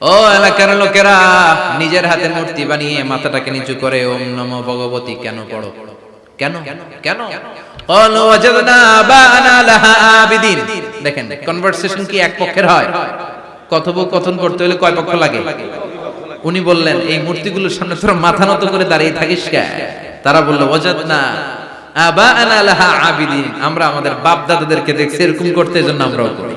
ও এলাকার লোকেরা নিজের হাতে মূর্তি বানিয়ে মাথাটাকে নিচু করে ওম নমো ভগবতী কেন পড়ো কেন কেন قالوا وجدنا آباءنا لها عابدين দেখেন কনভারসেশন কি এক পক্ষের হয় কথোপকথন করতে হলে কয় পক্ষ লাগে উনি বললেন এই মূর্তিগুলোর সামনে তোরা মাথা নত করে দাঁড়িয়ে থাকিস কে তারা বললো ওয়াজাদনা আবাআনা লাহা আবিদিন আমরা আমাদের বাপ দাদাদেরকে দেখছি এরকম করতে এজন্য আমরাও করি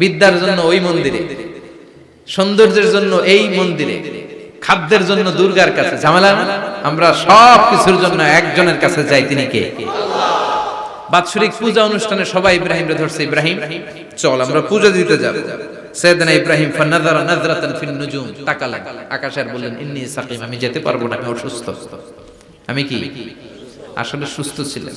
বিদ্যার জন্য ওই মন্দিরে, সৌন্দর্যের জন্য এই মন্দিরে, খাদ্যের জন্য দুর্গার কাছে। ঝামেলা? আমরা সব কিছুর জন্য একজনের কাছে যাই তিনি কে? বাৎসরিক পূজা অনুষ্ঠানে সবাই ইব্রাহিম রে ধরছে, ইব্রাহিম, চল, আমরা পূজা দিতে যাব। সাইয়েদনা ইব্রাহিম, ফানাযারা নাযরাতান ফিন নুজুম। তাকালেন আকাশের বললেন, ইন্নী সাকিম, আমি যেতে পারব না, আমি অসুস্থ। আমি কি? আসলে সুস্থ ছিলাম।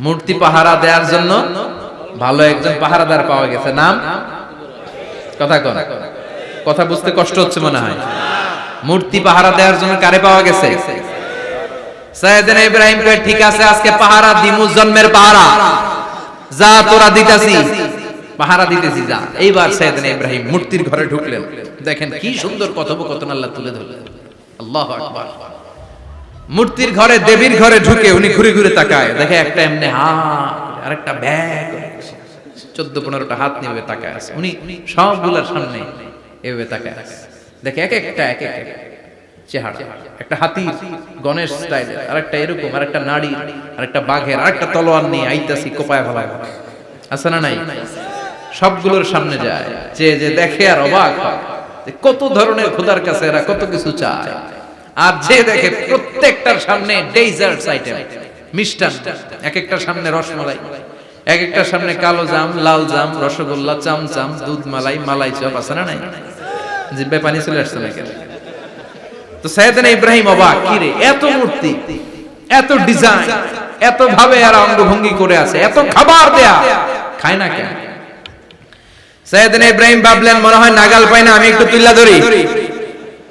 মূর্তি পাহারা দেওয়ার জন্য ভালো একজন পাহারাদার পাওয়া গেছে। নাম? কথা কন। কথা বুঝতে কষ্ট হচ্ছে মনে হয়। মূর্তি পাহারা দেওয়ার জন্য কারে পাওয়া গেছে? ইব্রাহিম ঠিক আছে, আজকে পাহারা দিমু জন্মের পাহারা। যা তোরা দিতাছি। পাহারা দিতেছি, যা। এইবার সাইয়েদনা ইব্রাহিম মূর্তির ঘরে ঢুকলেন। দেখেন কি সুন্দর কথোপকথন আল্লাহ তুলে ধরলেন। আল্লাহু মূর্তির ঘরে, দেবীর ঘরে ঢুকে উনি ঘুরে ঘুরে তাকায়। দেখে একটা এমনি হা আরেকটা ব্যাগ চোদ্দ, পনেরোটা হাত নিয়ে তাকায় আছে। উনি সবগুলার সামনে এভাবে তাকায় আছে। দেখে এক একটা, এক এক চেহারা। একটা হাতি গণেশ আরেকটা এরকম, আরেকটা নাড়ি আরেকটা বাঘের, আরেকটা তলোয়ার নিয়ে আইতাছি, কোপায় ভালায় আছে না নাই? সবগুলোর সামনে যায়। যে যে দেখে আর অবাক কত ধরনের খোদার কাছে এরা কত কিছু চায়। আর যে দেখে প্রত্যেকটার সামনে ডেজার্টস আইটেম। মিষ্টান্ন এক একটার সামনে রসমালাই এক একটার সামনে কালো জাম, লাল জাম, রসগোল্লা, চামচাম, দুধ মালাই মালাই চপ, আছে না নাই? জিব্বে পানি চলে আসছে না কেন তো সাইয়েদনা ইব্রাহিম অবাক, কি রে, এত মূর্তি, এত ডিজাইন এত ভাবে আর অঙ্গভঙ্গি করে আছে, এত খাবার দেয়া, খায় না কেন? সাইয়েদনা ইব্রাহিম ভাবলেন, মনে হয় নাগাল পাই না, আমি একটু তুল্লা ধরি।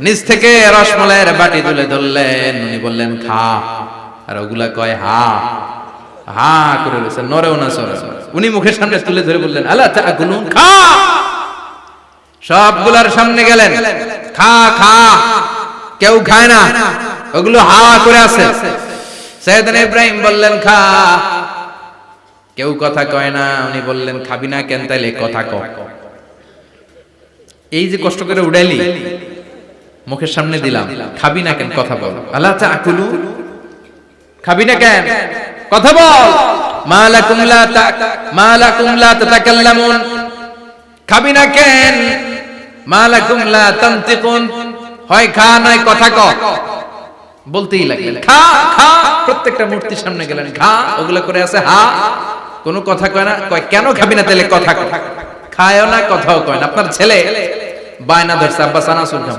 নিজ থেকে রসমলাইয়ের বাটি তুলে ধরলেন। উনি বললেন, খা। আর ওগুলা কয়, হা। হা, করে বলছে নরেও না, সরে উনি মুখের সামনে তুলে ধরে বললেন আল্লাহ তাকুলু? খা। সবগুলার সামনে গেলেন। খা খা। কেউ খায় না? ওগুলো হা করে আছে। সৈয়দনা ইব্রাহিম বললেন, খা। কেউ কথা কয় না? উনি বললেন, খাবি না কেন তাইলে কথা ক। এই যে কষ্ট করে উড়াইলি মুখের সামনে দিলাম। খাবি না কেন? কথা বল। আল্লাহ তাকুলু খাবি না কেন? কথা বল। মালাকুম লা তা মালাকুম লা তাতাকাল্লামুন। খাবি না কেন? মালাকুম লা তানতিকুন। হয় খা নয় কথা ক। বলতেই লাগলেন। খা খা। প্রত্যেকটা মূর্তির সামনে গেলেন। খা ওগুলো করে আছে হা। কোনো কথা কয় না? কয় কেন খাবি না? তাহলে কথা খায়ও না কথাও কয় না। আপনার ছেলে বায়না ধরছে আব্বা চানাচুর খাব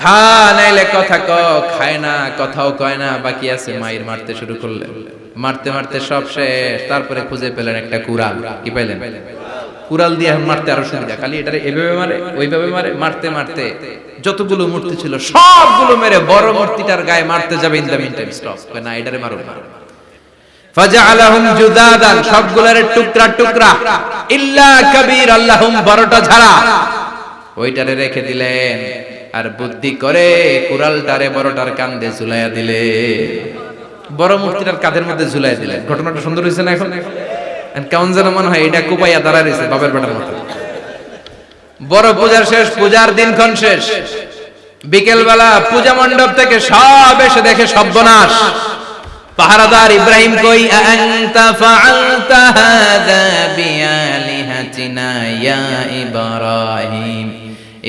খা, নাইলে কথা ক, খায় না, কথাও কয় না, বাকি আছে মায়ের মারতে শুরু করলেন মারতে মারতে সব শেষ, তারপরে খুঁজে পেলেন একটা কুরাল কি পাইলেন? কুরাল দিয়ে মারতে আরও সুবিধা, খালি এভাবে মারে, ওইভাবে মারে, মারতে মারতে। যতগুলো মূর্তি ছিল, সবগুলো মেরে বড় মূর্তিটার গায়ে মারতে যাবে ইন না, এটারে মারো টুকরা টুকরা। ইল্লা কবির আল্লাহুম বড়টা ছাড়া ওইটারে রেখে দিলেন। আর বুদ্ধি করে কুরালটারে বড়টার কান্দে ঝুলাইয়া দিলে। বড় মূর্তিটার কাঁধের মধ্যে ঝুলাইয়া দিলেন ঘটনাটা সুন্দর হয়েছে না এখন? কেমন যেন মনে হয় এটা কুপাইয়া দাঁড়া বাবার বেটার মতো। বড় পূজার শেষ, পূজার দিনক্ষণ শেষ। বিকেল বেলা পূজা মণ্ডপ থেকে সব এসে দেখে সর্বনাশ। পাহারাদার ইব্রাহিম কই আনতা ফাআলতা হাদা বিআলিহাতিনা ইয়া ইব্রাহিম?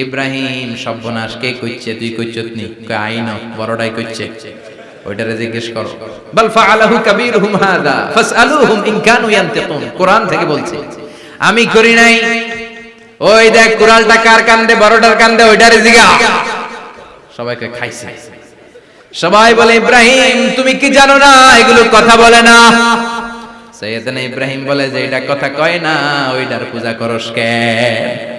ইব্রাহিম, সর্বনাশ, কে কইছে তুই কইছত নি? কই আইন বড়টাই কইছে ওইটারে জিজ্ঞেস করো। বল ফাআলাহু কাবীরুহুম হাদা, ফাসআলুহুম ইন কানু ইয়ান্তিকুন। কোরআন থেকে বলছে, আমি করি নাই। ওই দেখ, কুরালটা কার কান্দে, বড়টার কান্দে, ওইটারে জিগা। সবাইকে খাইছে। সবাই বলে, ইব্রাহিম, তুমি কি জানো না? এগুলো কথা বলে না। সৈয়দনা ইব্রাহিম বলে যে, এটা কথা কয় না, ওইটার পূজা করস কেন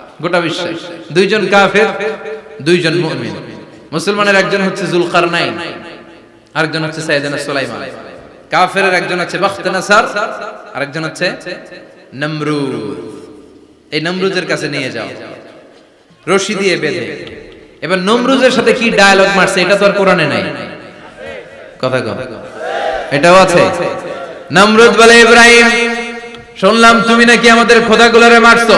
গোটা বিশ্বের দুইজন কাফের, দুইজন মুমিন। মুসলমানের একজন হচ্ছে জুলকারনাইন, আরেকজন হচ্ছে সাইয়েদনা সুলাইমান। কাফেরের একজন হচ্ছে বাখতানাসার আরেকজন হচ্ছে নমরুদ। এই নমরুদের কাছে নিয়ে যাও। রশি দিয়ে বেঁধে। এবার নমরুজের সাথে কি ডায়ালগ মারছে, এটা তো আর কোরআনে নাই। কথা কম এটাও আছে। নমরুদ বলে, ইব্রাহিম, শুনলাম তুমি নাকি আমাদের খোদাগুলোরে মারছো।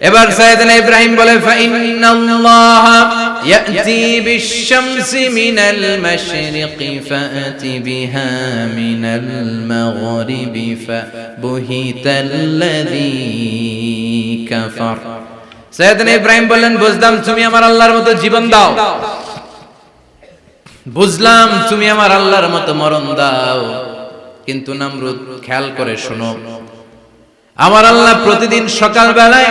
এবার সাইয়েদনা ইব্রাহিম বলে, ফাইন্নাল্লাহ ইয়াতি বিশ-শামসি মিনাল ফাআতি বিহা মিনাল ফাবুহিতাল্লাযী কাফার। ইব্রাহিম বললেন, বুঝলাম তুমি আমার আল্লাহর মতো জীবন দাও। বুঝলাম তুমি আমার আল্লাহর মতো মরণ দাও। কিন্তু নামরুদ, খেয়াল করে শোনো, আমার আল্লাহ প্রতিদিন সকাল বেলায়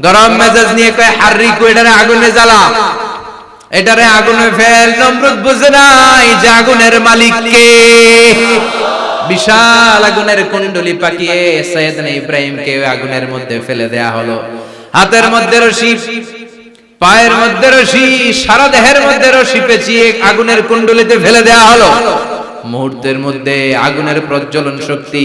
গরম মেজাজ নিয়ে কয় হারিকু এটারে আগুনে জ্বালা? এটারে আগুনে ফেল নমরুদ বুঝে নাই যে আগুনের মালিক কে। বিশাল আগুনের কুণ্ডলি পাকিয়ে সৈয়দনা ইব্রাহিমকে ওই আগুনের মধ্যে ফেলে দেয়া হলো। হাতের মধ্যে রশি, পায়ের মধ্যে রশি, সারা দেহের মধ্যে রশি পেঁচিয়ে আগুনের কুণ্ডলিতে ফেলে দেয়া হলো। মুহূর্তের মধ্যে আগুনের প্রজ্বলন শক্তি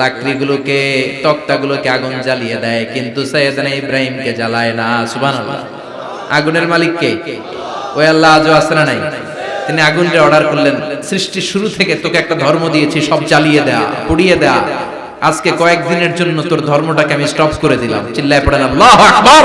লাকড়িগুলোকে, তক্তাগুলোকে আগুন জ্বালিয়ে দেয়, কিন্তু সৈয়দানা ইব্রাহিমকে জ্বালায় না। সুবহানাল্লাহ। আগুনের মালিককে ওই আল্লাহ আজও আসে না নাই। তিনি আগুন যে অর্ডার করলেন সৃষ্টি শুরু থেকে তোকে একটা ধর্ম দিয়েছি, সব জ্বালিয়ে দেয়া, পুড়িয়ে দেয়া। আজকে কয়েকদিনের জন্য তোর ধর্মটাকে আমি স্টপ করে দিলাম। চিল্লায় পড়েন আল্লাহু আকবার।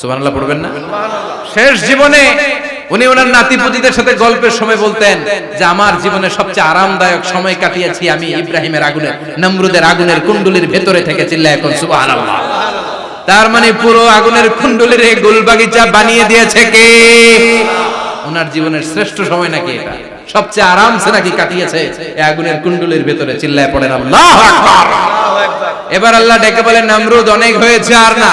সুবহানাল্লাহ পড়বেন না? শেষ জীবনে উনি ওনার নাতিপুতিদের সাথে গল্পের সময় বলতেন যে আমার জীবনে সবচেয়ে আরামদায়ক সময় কাটিয়েছি আমি ইব্রাহিমের আগুনের নমরুদের আগুনের কুণ্ডলির ভেতরে থেকে চিল্লায় এখন সুবহানাল্লাহ। তার মানে পুরো আগুনের কুণ্ডলির এই গোলবাগিচা বানিয়ে দিয়েছে কে? ওনার জীবনের শ্রেষ্ঠ সময় নাকি এটা? সবচেয়ে আরামসে নাকি কাটিয়েছে এই আগুনের কুণ্ডলির ভেতরে চিল্লায় পড়েন আল্লাহ আকবার। এবার আল্লাহ ডেকে বলে নামরুদ অনেক হয়েছে আর না।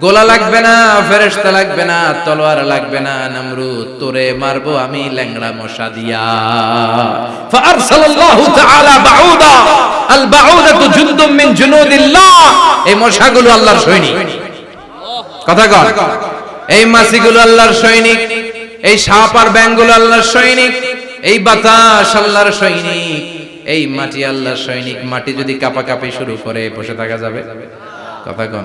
গোলা লাগবে না, ফেরেশতা লাগবে না, তলোয়ার লাগবে না, নমরুদ, তোরে মারবো আমি ল্যাংড়া মশা দিয়া। ফারসালাল্লাহু তাআলা বাউদা এই মশাগুলো আল্লাহর সৈনিক। কথা কর এই মাছিগুলো আল্লাহর সৈনিক। এই সাপ আর ব্যাঙগুলো আল্লাহর সৈনিক। এই বাতাস আল্লাহর সৈনিক। এই মাটি আল্লাহর সৈনিক। মাটি যদি কাপাকাপি শুরু করে, বসে থাকা যাবে। কথা কন।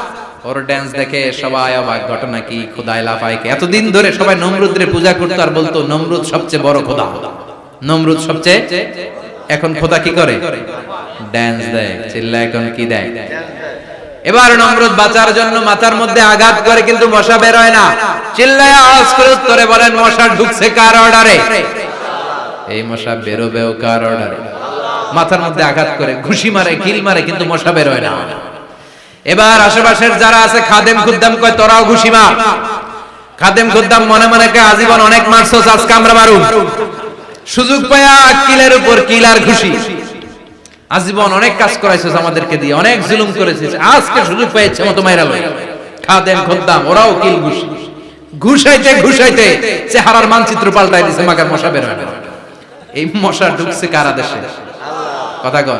ওর ড্যান্স দেখে সবাই অবাক ঘটনা কি? খোদায় এতদিন ধরে সবাই নমরুদ্রে পূজা করতো আর বলতো নমরুদ সবচেয়ে বড় খোদা। নমরুদ সবচেয়ে এখন খোদা কি করে? ড্যান্স দেয় চিল্লা এখন কি দেয়? এবার নমরুদ বাঁচার জন্য মাথার মধ্যে আঘাত করে কিন্তু মশা বের হয় না। চিল্লায় আওয়াজ করে উত্তরে বলেন মশা ঢুকছে কার অর্ডারে? এই মশা বেরোবেও কার অর্ডারে? মাথার মধ্যে আঘাত করে ঘুষি মারে কিল মারে কিন্তু মশা বের হয় না। এবার আশেপাশের যারা আছে, খাদেম খুদ্দাম কয়, তোরাও ঘুষি মার খাদেম খুদ্দাম মনে মনে কয়, আজীবন অনেক মারছস আজকে আমরা মারুম। সুযোগ পায়া কিলের উপর কিল আর ঘুষি। আজীবন অনেক কাজ করাইছিস আমাদেরকে দিয়ে, অনেক জুলুম করেছিস, আজকে সুযোগ পেয়েছে মতো মাইরা লই। খাদেম খুদ্দাম, ওরাও কিল ঘুষি। ঘুষাইতে ঘুষাইতে। চেহারার মানচিত্র পাল্টাই দিছে, মাগার মশা বের এই মশা ঢুকছে কারা দেশে? কথা কর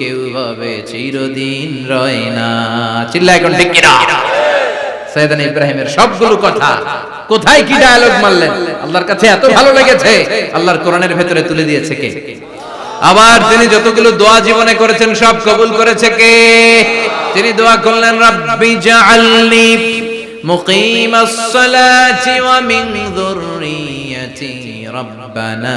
কেউ চিরদিন রয় না। চিল্লা এখন ঠিক কিনা? সৈয়দান ইব্রাহিমের সবগুলো কথা। কোথায় কি ডায়ালগ মারলেন? আল্লাহর কাছে এত ভালো লেগেছে। আল্লাহর কোরআনের ভেতরে তুলে দিয়েছে কে? আবার তিনি যতগুলো দোয়া জীবনে করেছেন, সব কবুল করেছে কে? তিনি দোয়া করলেন, রাব্বি জাআলনি মুকিমাস সালাতি ওয়া মিন যুররিয়াতি রাব্বানা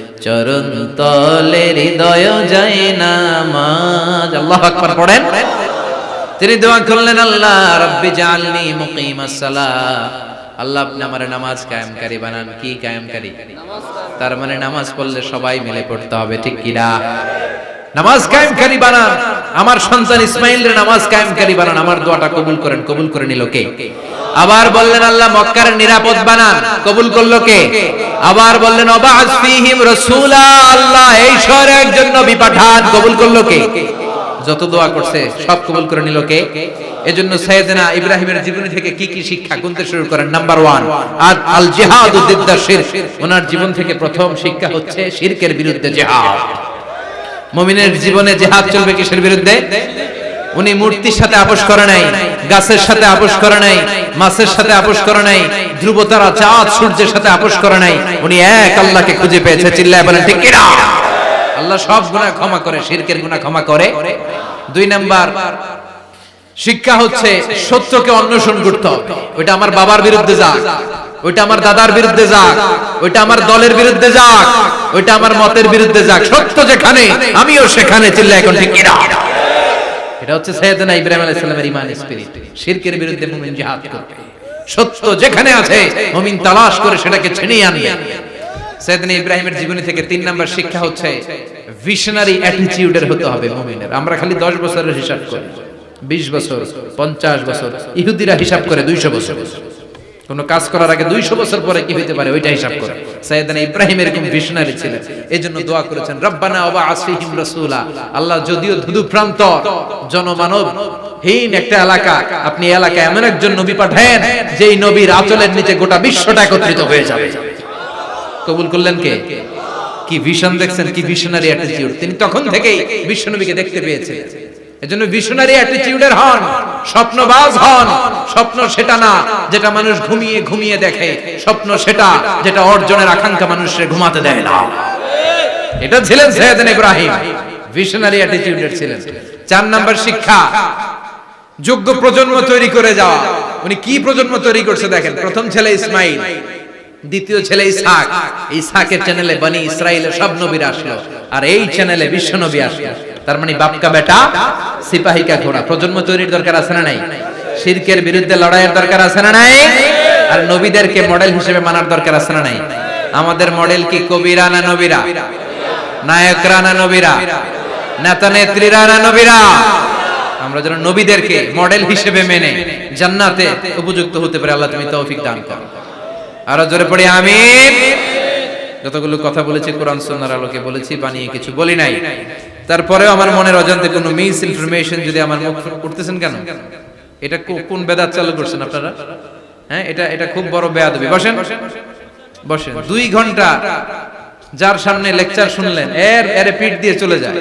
চরণ তলে হৃদয় যায় নামাজ। আল্লাহ আকবার পড়েন। তিনি দোয়া করলেন, আল্লাহ রব্বি জালনি সালাহ আল্লাহ আপনি আমার নামাজ কায়েমকারী বানান। কি কায়েমকারী? তার মানে নামাজ পড়লে সবাই মিলে পড়তে হবে, ঠিক কি না? নামাজ কায়েমকারী বানান। আমার সন্তান ইসমাইল রে নামাজ কায়েমকারী বানান। আমার দোয়াটা কবুল করেন, কবুল করে নিল কে? আবার বললেন, আল্লাহ মক্কার নিরাপদ বানান। কবুল করল কে? আবার বললেন অবাজ ফিহিম রাসূলা, আল্লাহ এই শহরে একজন নবী পাঠান। কবুল করল কে? যত দোয়া করছে, সব কবুল করে নিল কে? এজন্য সৈয়দনা ইব্রাহিমের জীবনী থেকে কি কি শিক্ষা গুনতে শুরু করেন? নাম্বার ওয়ান আর আল জিহাদ উদ্দিদ্দা শিরক। ওনার জীবন থেকে প্রথম শিক্ষা হচ্ছে শিরকের বিরুদ্ধে জিহাদ। মুমিনের জীবনে জিহাদ চলবে কিসের বিরুদ্ধে? উনি মূর্তির সাথে আপোষ করে নাই, গাছের সাথে আপোষ করে নাই, মাছের সাথে আপোষ করে নাই, ধ্রুবতারা চাঁদ সূর্যের সাথে আপোষ করে নাই। উনি এক আল্লাহকে খুঁজে পেয়েছে, চিল্লায় বলেন, ঠিক কিনা? আল্লাহ সব গুনাহ ক্ষমা করে, শিরকের গুনাহ ক্ষমা করে। দুই নাম্বার শিক্ষা হচ্ছে সত্যকে অন্বেষণ করতে হবে। ওইটা আমার বাবার বিরুদ্ধে যাক, ওইটা আমার দাদার বিরুদ্ধে যাক, ওইটা আমার দলের বিরুদ্ধে যাক, ওইটা আমার মতের বিরুদ্ধে যাক। সত্য যেখানে, আমিও সেখানে চিল্লা এখন ঠিক কিনা? এটা হচ্ছে সৈয়দনা ইব্রাহিম আলাইহিস সালামের ঈমান স্পিরিট শিরকের বিরুদ্ধে মুমিন জিহাদ করবে। সত্য যেখানে আছে, মুমিন তালাশ করে সেটাকে ছিনিয়ে আনবে। সৈয়দনা ইব্রাহিমের জীবনী থেকে তিন নাম্বার শিক্ষা হচ্ছে ভিশনারি অ্যাটিটিউডের হতে হবে মুমিনের। আমরা খালি 10 বছরের হিসাব করি। 20 বছর 50 বছর, ইহুদিরা হিসাব করে 200 বছর। কোন কাজ করার আগে দুইশো বছর পরে কি হইতে পারে? ওইটা হিসাব করে। ভিশনারি এই জন্য দোয়া করেছেন, রব্বানা রাসূলা। আল্লাহ যদিও ধুধু প্রান্ত জনমানব, হীন একটা এলাকা, আপনি এলাকায় এমন একজন নবী পাঠান যেই নবীর আঁচলের নিচে গোটা বিশ্বটা একত্রিত হয়ে যাবে। কবুল করলেন কে? কি ভিশন দেখছেন, কি ভিশনারি অ্যাটিটিউড তিনি তখন থেকেই বিশ্বনবীকে দেখতে পেয়েছেন। এজন্য ভিশনারি অ্যাটিটিউডের হন, স্বপ্নবাজ হন, স্বপ্ন সেটা না যেটা মানুষ ঘুমিয়ে ঘুমিয়ে দেখে, স্বপ্ন সেটা যেটা অর্জনের আকাঙ্ক্ষা মানুষের ঘুমাতে দেয় না। এটা ছিলেন সৈয়দিন ইব্রাহিম ভিশনারি অ্যাটিটিউডের ছিলেন। চার নাম্বার শিক্ষা, যোগ্য প্রজন্ম তৈরি করে যাওয়া। উনি কি প্রজন্ম তৈরি করছে দেখেন? প্রথম ছেলে ইসমাইল, দ্বিতীয় ছেলে ইসহাক। ইসহাকের চ্যানেলে বনি ইসরায়েলের সব নবীরা আসলো, আর এই চ্যানেলে বিশ্ব নবী আসলো। তার মানে বাপকা বেটা, সিপাহিকা ঘোড়া। প্রজন্ম তৈরির দরকার আছে না নাই? শিরকের বিরুদ্ধে লড়াইয়ের দরকার আছে না নাই? আর নবীদেরকে মডেল হিসেবে মানার দরকার আছে না নাই? আমাদের মডেল কি কবিরা না নবীরা? নায়করা না নবীরা? নেতা নেত্রীরা না নবীরা? আমরা যেন নবীদেরকে মডেল হিসেবে মেনে জান্নাতে উপযুক্ত হতে পারে, আল্লাহ তুমি তৌফিক দান করো। আরও জোরে পড়ি, আমিন। যতগুলো কথা বলেছি, কোরআন সুন্নাহর আলোকে বলেছি, বানিয়ে কিছু বলি নাই। তারপরেও আমার মনের অজান্তে কোনো মিস ইনফরমেশন যদি আমার মুখ করতেছেন কেন? এটা কোন বেদাত চালু করছেন আপনারা? হ্যাঁ এটা এটা খুব বড় বেয়াদবি। বসেন। বসেন। দুই ঘণ্টা যার সামনে লেকচার শুনলেন, এর এর পিঠ দিয়ে চলে যায়।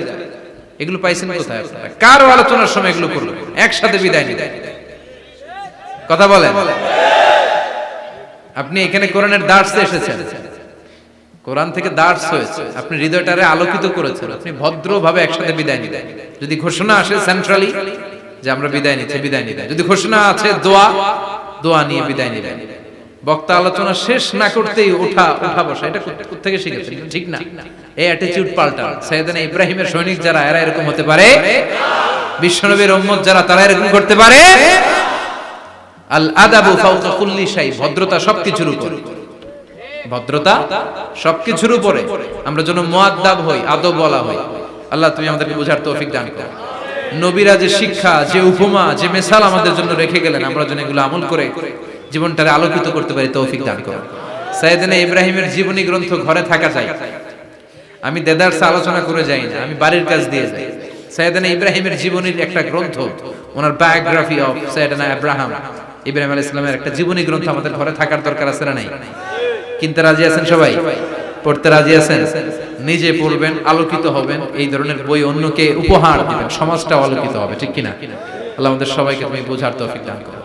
এগুলো পাইছেন কোথায় আপনারা? কারও আলোচনার সময় এগুলো করল একসাথে বিদায় নিতে। কথা বলেন। আপনি এখানে কোরআনের দার্স এসেছেন। কোরআন থেকে দার্স হয়েছে। আপনি হৃদয়টারে আলোকিত করেছেন। আপনি ভদ্রভাবে একসাথে বিদায় নিতেন যদি ঘোষণা আসে সেন্ট্রালি যে আমরা বিদায় নিচ্ছি, বিদায় নিতে যদি ঘোষণা আছে দোয়া দোয়া নিয়ে বিদায় নিবেন বক্তা আলোচনা শেষ না করতেই ওঠা ওঠা বসা, এটা থেকে শিখেছেন? ঠিক না। এই অ্যাটিটিউড পাল্টা সাইয়েদানা ইব্রাহিমের সৈনিক যারা, এরা এরকম হতে পারে? বিশ্বনবীর উম্মত যারা, তারা এরকম করতে পারে? আল আদাবু ফাওকা কুল্লি শাই, ভদ্রতা সবকিছুর উপরে। ভদ্রতা সবকিছুর উপরে। আমরা যেন মুআদ্দাব হই, আদব বলা হই। আল্লাহ তুমি আমাদেরকে বোঝার তৌফিক দান করো। নবীরা যে শিক্ষা, যে উপমা, যে মেসাল আমাদের জন্য রেখে গেলেন, আমরা যেন এগুলো আমল করে জীবনটারে আলোকিত করতে পারি, তৌফিক দান করো। সাইয়েদনা ইব্রাহিমের জীবনী গ্রন্থ ঘরে থাকা যায়। আমি দেদারসে আলোচনা করে যাই না, আমি বাড়ির কাজ দিয়ে যাই। সৈয়দনা ইব্রাহিমের জীবনীর একটা গ্রন্থ, ওনার বায়োগ্রাফি অফ সৈয়দনা আব্রাহাম। ইব্রাহিম আলাইহিস সালামের একটা জীবনী গ্রন্থ আমাদের ঘরে থাকার দরকার আছে না নাই? কিনতে রাজি আছেন সবাই? পড়তে রাজি আছেন? নিজে পড়বেন, আলোকিত হবেন, এই ধরনের বই অন্যকে উপহার দিবেন সমাজটা আলোকিত হবে, ঠিক কিনা? আল্লাহ আমাদের সবাইকে তুমি বোঝার তো দান করো